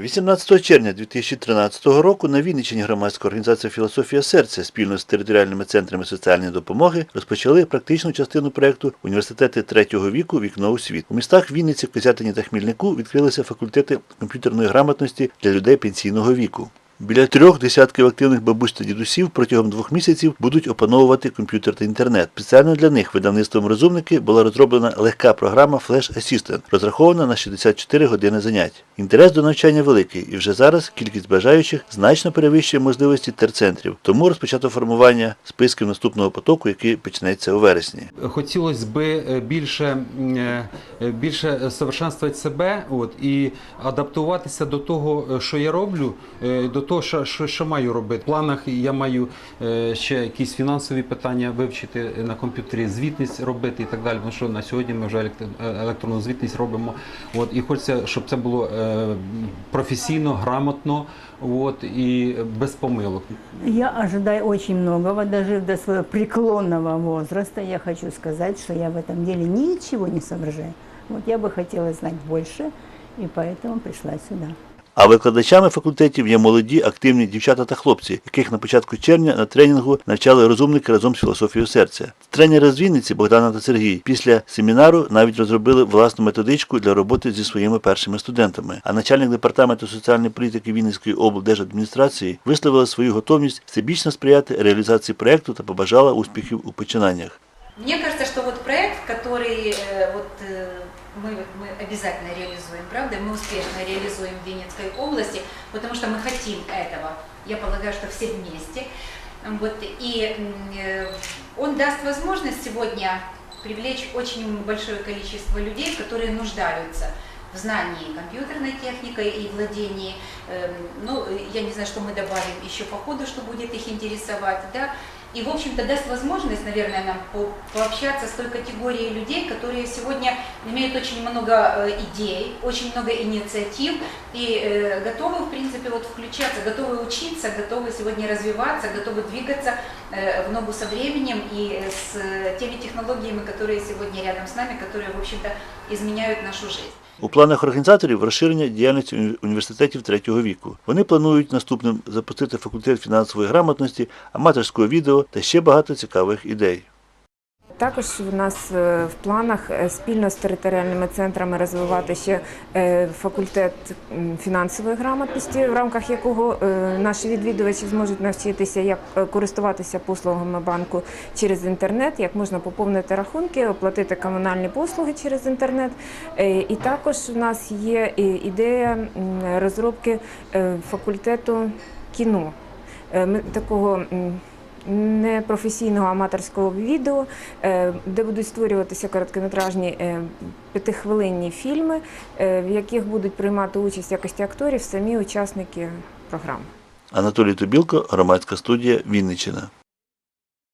18 червня 2013 року на Вінниччині громадська організація Філософія серця спільно з територіальними центрами соціальної допомоги розпочали практичну частину проєкту Університети третього віку Вікно у світ. У містах Вінниці, Козятині та Хмільнику відкрилися факультети комп'ютерної грамотності для людей пенсійного віку. Біля трьох десятків активних бабусь та дідусів протягом двох місяців будуть опановувати комп'ютер та інтернет. Спеціально для них видавництвом розумники була розроблена легка програма Flash Assistant, розрахована на 64 години занять. Інтерес до навчання великий, і вже зараз кількість бажаючих значно перевищує можливості терцентрів. Тому розпочато формування списків наступного потоку, який почнеться у вересні. Хотілося б е, більше, е, більше совершенствувати себе от, і адаптуватися до того, е, що я роблю, до того, що, що, що маю робити. В планах я маю е, ще якісь фінансові питання вивчити на комп'ютері, звітність робити і так далі. Тому що на сьогодні ми вже елект- е, електронну звітність робимо. От, і хочеться, щоб це було е, професійно, грамотно от, і без помилок. Я ожидаю очень многого, даже до своего преклонного возраста. Я хочу сказать, что я в этом деле ничего не соображаю. Вот я бы хотела знать больше, и поэтому пришла сюда. А викладачами факультетів є молоді, активні дівчата та хлопці, яких на початку червня на тренінгу навчали розумники разом з філософією серця. Тренери з Вінниці Богдана та Сергій після семінару навіть розробили власну методичку для роботи зі своїми першими студентами. А начальник департаменту соціальної політики Вінницької облдержадміністрації висловила свою готовність всебічно сприяти реалізації проекту та побажала успіхів у починаннях. Который э, вот, э, мы, мы обязательно реализуем, правда, мы успешно реализуем в Винницкой области, потому что мы хотим этого. Я полагаю, что все вместе. Вот, и э, он даст возможность сегодня привлечь очень большое количество людей, которые нуждаются в знании компьютерной техникой и владении. эм, Ну, я не знаю, что мы добавим еще по ходу, что будет их интересовать, да. И, в общем-то, даст возможность, наверное, нам по- пообщаться с той категорией людей, которые сегодня имеют очень много э, идей, очень много инициатив и э, готовы, в принципе, вот включаться, готовы учиться, готовы сегодня развиваться, готовы двигаться э, в ногу со временем и э, с э, теми технологиями, которые сегодня рядом с нами, которые, в общем-то, изменяют нашу жизнь. У планах організаторів розширення діяльності уні- університетів третього віку. Вони планують наступним запустити факультет фінансової грамотності, аматорського відео та ще багато цікавих ідей. Також у нас е, в планах е, спільно з територіальними центрами розвивати ще е, факультет фінансової грамотності, в рамках якого наші відвідувачі зможуть навчитися, як користуватися послугами банку через інтернет, як можна поповнити рахунки, оплатити комунальні послуги через інтернет. І також у нас є ідея розробки факультету кіно. Ми такого непрофесійного аматорського відео, е, де будуть створюватися короткометражні е, п'ятихвилинні фільми, е, в яких будуть приймати участь якості акторів самі учасники програм. Анатолій Тобілко, громадська студія Вінниччина.